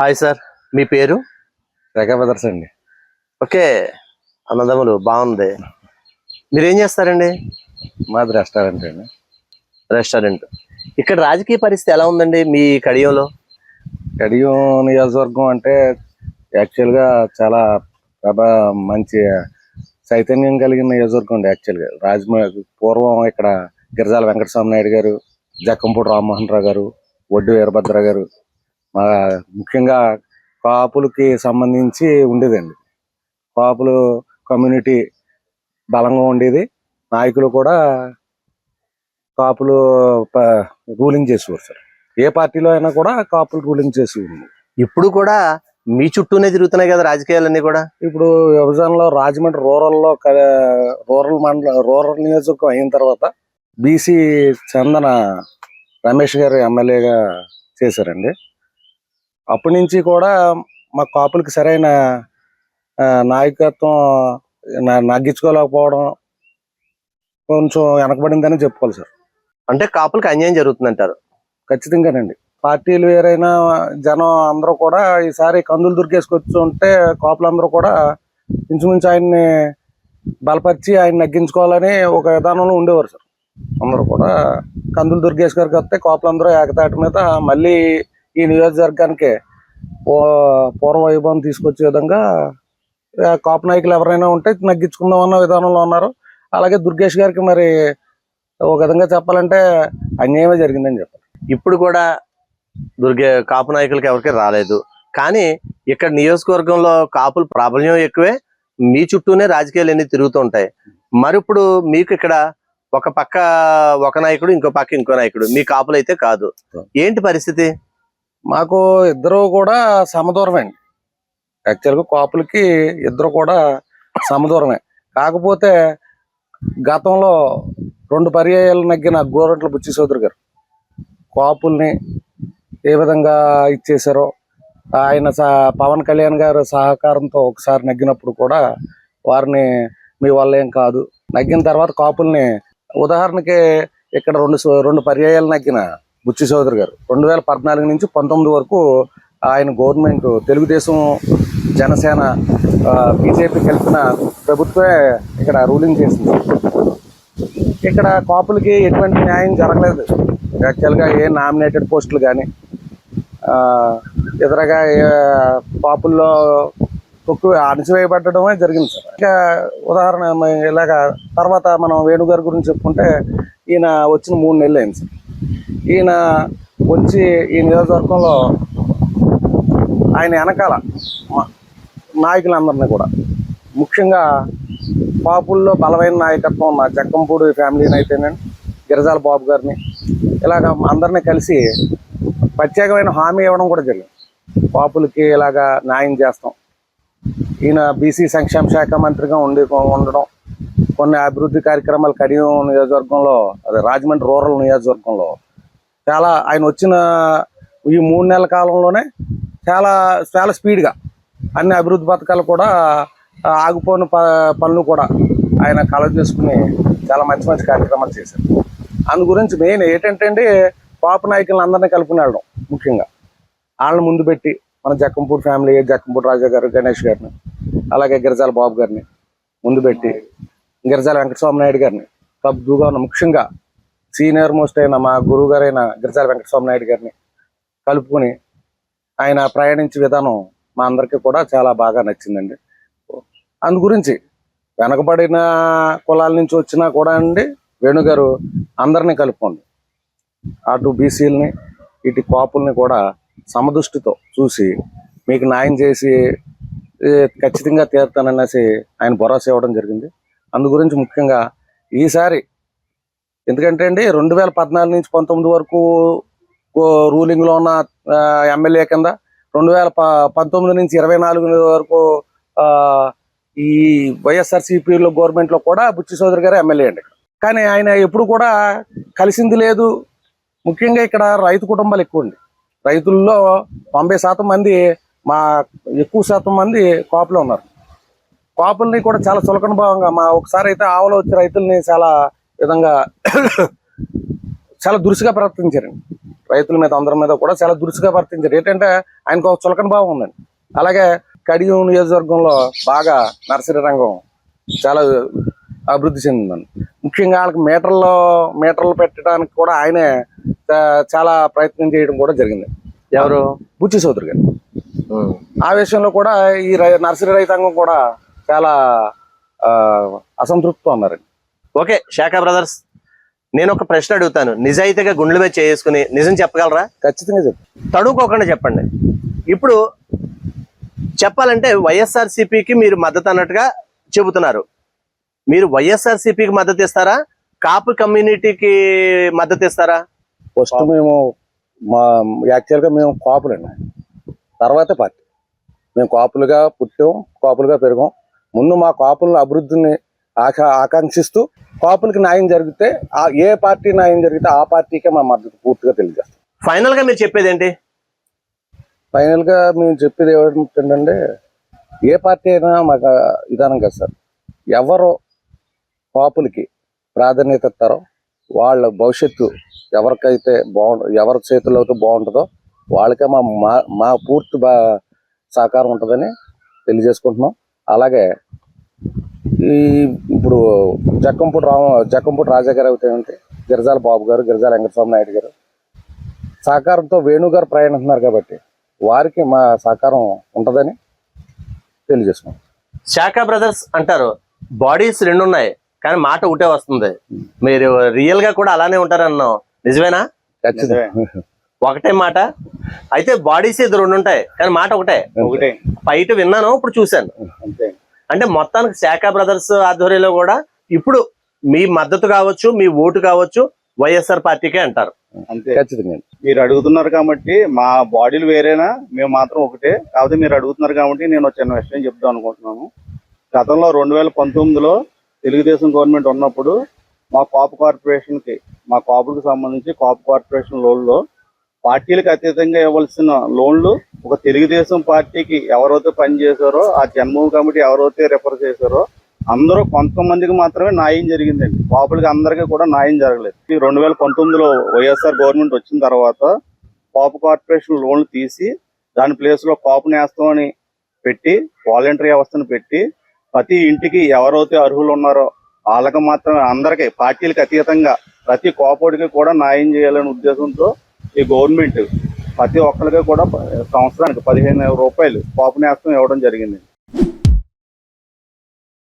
Hi sir మీ పేరు? రేఖా brothers అండి. Okay అన్నదమ్ములు బాగుంది. మీరు ఏం చేస్తారండి? మాది రెస్టారెంట్ అండి. రెస్టారెంట్. ఇక్కడ రాజకీయ పరిస్థితి ఎలా ఉందండి మీ కడియంలో? కడియం నియోజకవర్గం అంటే యాక్చువల్గా చాలా ప్రభా మంచి చైతన్యం కలిగిన నియోజకవర్గం అండి యాక్చువల్గా. రాజమండ్రి పూర్వం ఇక్కడ గిరిజాల వెంకటస్వామి నాయుడు గారు జక్కంపూడి రామ్మోహన్ రావు గారు ఒడ్డు వీరభద్ర గారు ముఖ్యంగా కాపులకి సంబంధించి ఉండేదండి. కాపులు కమ్యూనిటీ బలంగా ఉండేది. నాయకులు కూడా కాపులు రూలింగ్ చేసేవారు సార్. ఏ పార్టీలో అయినా కూడా కాపులు రూలింగ్ చేసి ఇప్పుడు కూడా మీ చుట్టూనే తిరుగుతున్నాయి కదా రాజకీయాలన్నీ కూడా? ఇప్పుడు విభజనలో రాజమండ్రి రూరల్లో రూరల్ మండల రూరల్ నియోజకవర్గం అయిన తర్వాత బీసీ చందన రమేష్ గారు ఎమ్మెల్యేగా చేశారండి. అప్పటి నుంచి కూడా మా కాపులకి సరైన నాయకత్వం నగ్గించుకోలేకపోవడం కొంచెం వెనకబడిందని చెప్పుకోవాలి సార్. అంటే కాపులకు అన్యాయం జరుగుతుందంటారు. ఖచ్చితంగానండి. పార్టీలు వేరైనా జనం అందరూ కూడా ఈసారి కందులు దుర్గేసుకొచ్చుంటే కాపులందరూ కూడా ఇంచుమించు ఆయన్ని బలపరిచి ఆయన నగ్గించుకోవాలని ఒక విధానంలో ఉండేవారు సార్. అందరూ కూడా కందులు దుర్గేష్ గారికి వస్తే కాపులందరూ ఏకతాటి మీద మళ్ళీ ఈ నియోజకవర్గానికి పూర్వ వైభవం తీసుకొచ్చే విధంగా కాపు నాయకులు ఎవరైనా ఉంటే నగ్గించుకుందాం అన్న విధానంలో ఉన్నారు. అలాగే దుర్గేష్ గారికి మరి ఒక విధంగా చెప్పాలంటే అన్యాయమే జరిగిందని చెప్పాలి. ఇప్పుడు కూడా దుర్గే కాపు నాయకులకి ఎవరికి రాలేదు. కానీ ఇక్కడ నియోజకవర్గంలో కాపుల ప్రాబల్యం ఎక్కువే మీ చుట్టూనే రాజకీయాలు అన్ని తిరుగుతూ ఉంటాయి. మరి ఇప్పుడు మీకు ఇక్కడ ఒక పక్క ఒక నాయకుడు ఇంకో పక్క ఇంకో నాయకుడు మీ కాపులు అయితే కాదు ఏంటి పరిస్థితి? మాకు ఇద్దరు కూడా సమదూరమే అండి. యాక్చువల్గా కాపులకి ఇద్దరు కూడా సమదూరమే. కాకపోతే గతంలో రెండు పర్యాయాలు నగ్గిన గోరంట్ల బుచ్చి సోదరు గారు కాపుల్ని ఏ విధంగా ఇచ్చేశారో ఆయన స- పవన్ కళ్యాణ్ గారు సహకారంతో ఒకసారి నగ్గినప్పుడు కూడా వారిని మీ వల్ల ఏం కాదు. నగ్గిన తర్వాత కాపుల్ని ఉదాహరణకి ఇక్కడ రెండు సో- రెండు పర్యాయాలు నగ్గిన బుచ్చి చౌదరి గారు. రెండు వేల పద్నాలుగు నుంచి పంతొమ్మిది వరకు ఆయన గవర్నమెంట్ తెలుగుదేశం జనసేన బీజేపీ కలిపిన ప్రభుత్వమే ఇక్కడ రూలింగ్ చేసింది. ఇక్కడ కాపులకి ఎటువంటి న్యాయం జరగలేదు. యాక్చువల్గా ఏ నామినేటెడ్ పోస్టులు కానీ ఇతరగా కాపుల్లో తక్కువ అణచివేయబడడమే జరిగింది సార్. ఇంకా ఉదాహరణ ఇలాగ ఇలాగా తర్వాత మనం వేణుగారి గురించి చెప్పుకుంటే ఈయన వచ్చిన మూడు నెలలు అయింది సార్. ఈయన వచ్చి ఈ నియోజకవర్గంలో ఆయన వెనకాల మా నాయకులందరినీ కూడా. ముఖ్యంగా పాపుల్లో బలమైన నాయకత్వం ఉన్న జక్కంపూడి ఫ్యామిలీని అయితేనండి గిరిజాల బాబు గారిని ఇలాగ అందరినీ కలిసి ప్రత్యేకమైన హామీ ఇవ్వడం కూడా జరిగింది. పాపులకి ఇలాగా న్యాయం చేస్తాం. ఈయన బీసీ సంక్షేమ శాఖ మంత్రిగా ఉండి ఉండడం కొన్ని అభివృద్ధి కార్యక్రమాలు కడియం నియోజకవర్గంలో అదే రాజమండ్రి రూరల్ నియోజకవర్గంలో చాలా ఆయన వచ్చిన ఈ మూడు నెలల కాలంలోనే చాలా చాలా స్పీడ్గా అన్ని అభివృద్ధి పథకాలు కూడా ఆగిపోయిన ప పనులు కూడా ఆయన కలెక్ట్ చేసుకుని చాలా మంచి మంచి కార్యక్రమాలు చేశారు. అందు గురించి మెయిన్ ఏంటంటే అండి పాప నాయకులను అందరినీ కలుపుకుని వెళ్ళడం ముఖ్యంగా. వాళ్ళని ముందు పెట్టి మన జక్కంపూడి ఫ్యామిలీ జక్కంపూడి రాజా గారు గణేష్ గారిని అలాగే గిరిజాల బాబు గారిని ముందు పెట్టి గిరిజాల వెంకటస్వామి నాయుడు గారిని తప్పుగా ఉన్న ముఖ్యంగా సీనియర్ మోస్ట్ అయిన మా గురువు గారైన గిరిజాల వెంకటస్వామి నాయుడు గారిని కలుపుకొని ఆయన ప్రయాణించే విధానం మా అందరికీ కూడా చాలా బాగా నచ్చిందండి. అందు గురించి వెనకబడిన కులాల నుంచి వచ్చినా కూడా అండి వేణుగారు అందరినీ కలుపుకోండి. అటు బీసీలని ఇటు కాపుల్ని కూడా సమదృష్టితో చూసి మీకు న్యాయం చేసి ఖచ్చితంగా తీరుతాననేసి ఆయన భరోసా ఇవ్వడం జరిగింది. అందు గురించి ముఖ్యంగా ఈసారి ఎందుకంటే అండి రెండు వేల పద్నాలుగు నుంచి పంతొమ్మిది వరకు రూలింగ్లో ఉన్న ఎమ్మెల్యే కింద రెండు వేల ప పంతొమ్మిది నుంచి ఇరవై నాలుగు వరకు ఈ వైఎస్ఆర్సీపీలో గవర్నమెంట్లో కూడా బుచ్చి చౌదరి గారు ఎమ్మెల్యే అండి. కానీ ఆయన ఎప్పుడు కూడా కలిసింది లేదు. ముఖ్యంగా ఇక్కడ రైతు కుటుంబాలు ఎక్కువ అండి. రైతుల్లో తొంభై శాతం మంది మా ఎక్కువ శాతం మంది కాపులు ఉన్నారు. కాపుల్ని కూడా చాలా చులకన భావంగా మా ఒకసారి అయితే ఆవలో వచ్చే రైతుల్ని చాలా విధంగా చాలా దురుసుగా ప్రవర్తించారండి. రైతుల మీద అందరి మీద కూడా చాలా దురుసుగా వర్తించారు ఏంటంటే ఆయనకు ఒక చులకన భావం ఉందండి. అలాగే కడియం నియోజకవర్గంలో బాగా నర్సరీ రంగం చాలా అభివృద్ధి చెందిందండి. ముఖ్యంగా వాళ్ళకి మీటర్లో మీటర్లు పెట్టడానికి కూడా ఆయనే చాలా ప్రయత్నం చేయడం కూడా జరిగింది. ఎవరు? బుచ్చి చౌదరి గారు. ఆ విషయంలో కూడా ఈ నర్సరీ రైతాంగం కూడా చాలా అసంతృప్తితో ఉన్నారండి. ఓకే శాఖ బ్రదర్స్ నేను ఒక ప్రశ్న అడుగుతాను. నిజాయితీగా గుండెల మీద చేసుకుని నిజం చెప్పగలరా? ఖచ్చితంగా చెప్పు. తడుకోకుండా చెప్పండి. ఇప్పుడు చెప్పాలంటే వైఎస్ఆర్ సిపికి మీరు మద్దతు అన్నట్టుగా చెబుతున్నారు. మీరు వైఎస్ఆర్ సిపికి మద్దతు ఇస్తారా? కాపు కమ్యూనిటీకి మద్దతు ఇస్తారా? ఫస్ట్ మేము మా యాక్చువల్గా మేము కాపులండి. తర్వాతే పార్టీ. మేము కాపులుగా పుట్టాం కాపులుగా పెరిగాం. ముందు మా కాపుల అభివృద్ధిని ఆకా ఆకాంక్షిస్తూ కాపులకి న్యాయం జరిగితే ఆ ఏ పార్టీ న్యాయం జరిగితే ఆ పార్టీకే మా మద్దతు పూర్తిగా తెలియజేస్తాం. ఫైనల్గా మీరు చెప్పేది ఏంటి? ఫైనల్గా మేము చెప్పేది ఏమిటంటే ఏ పార్టీ అయినా మాకు విధానం కదా సార్. ఎవరు కాపులకి ప్రాధాన్యత ఇస్తారో వాళ్ళ భవిష్యత్తు ఎవరికైతే బాగు ఎవరి చేతుల్లో అయితే బాగుంటుందో వాళ్ళకే మా మా- మా పూర్తి బా సహకారం ఉంటుందని తెలియజేసుకుంటున్నాం. అలాగే ఈ ఇప్పుడు జక్కంపూడి రామ జక్కంపూడి రాజా గారు అయితే ఏంటి గిరిజాల బాబు గారు గిరిజాల వెంకటస్వామి నాయుడు గారు సహకారంతో వేణు గారు ప్రయాణిస్తున్నారు కాబట్టి వారికి మా సహకారం ఉంటుందని తెలియజేసుకున్నాం శాఖ బ్రదర్స్ అంటారు బాడీస్ రెండు ఉన్నాయి కానీ మాట ఒకటే వస్తుంది. మీరు రియల్గా కూడా అలానే ఉంటారన్నావు. నిజమేనా? ఖచ్చితంగా. ఒకటే మాట. అయితే బాడీస్ ఇది రెండు ఉంటాయి కానీ మాట ఒకటే. ఒకటే. బయట విన్నాను ఇప్పుడు చూశాను. అంతే. అంటే మొత్తానికి శాఖ బ్రదర్స్ ఆధ్వర్యంలో కూడా ఇప్పుడు మీ మద్దతు కావచ్చు మీ ఓటు కావచ్చు వైఎస్ఆర్ పార్టీకే అంటారు. అంతే. ఖచ్చితంగా. మీరు అడుగుతున్నారు కాబట్టి మా బాడీలు వేరేనా? మేము మాత్రం ఒకటే. కాకపోతే మీరు అడుగుతున్నారు కాబట్టి నేను చిన్న విషయం చెప్దాం అనుకుంటున్నాను. గతంలో రెండు వేల పంతొమ్మిదిలో తెలుగుదేశం గవర్నమెంట్ ఉన్నప్పుడు మా కాపు కార్పొరేషన్కి మా కాపులకు సంబంధించి కాపు కార్పొరేషన్ లోన్లో పార్టీలకు అతీతంగా ఇవ్వాల్సిన లోన్లు ఒక తెలుగుదేశం పార్టీకి ఎవరైతే పనిచేశారో ఆ జన్మభూమి కమిటీ ఎవరైతే రిఫర్ చేశారో అందరూ కొంతమందికి మాత్రమే న్యాయం జరిగిందండి. పాపులకి అందరికీ కూడా న్యాయం జరగలేదు. ఈ రెండు వేల పంతొమ్మిదిలో వైఎస్ఆర్ గవర్నమెంట్ వచ్చిన తర్వాత పాపు కార్పొరేషన్ లోన్లు తీసి దాని ప్లేస్లో కాపు నేస్తం అని పెట్టి వాలంటరీ వ్యవస్థను పెట్టి ప్రతి ఇంటికి ఎవరైతే అర్హులు ఉన్నారో వాళ్ళకి మాత్రమే అందరికీ పార్టీలకు అతీతంగా ప్రతి కోపోడికి కూడా న్యాయం చేయాలనే ఉద్దేశంతో ఈ గవర్నమెంట్ ప్రతి ఒక్కరికి కూడా సంవత్సరానికి పదిహేను రూపాయలు కాపు నేస్తం ఇవ్వడం జరిగింది.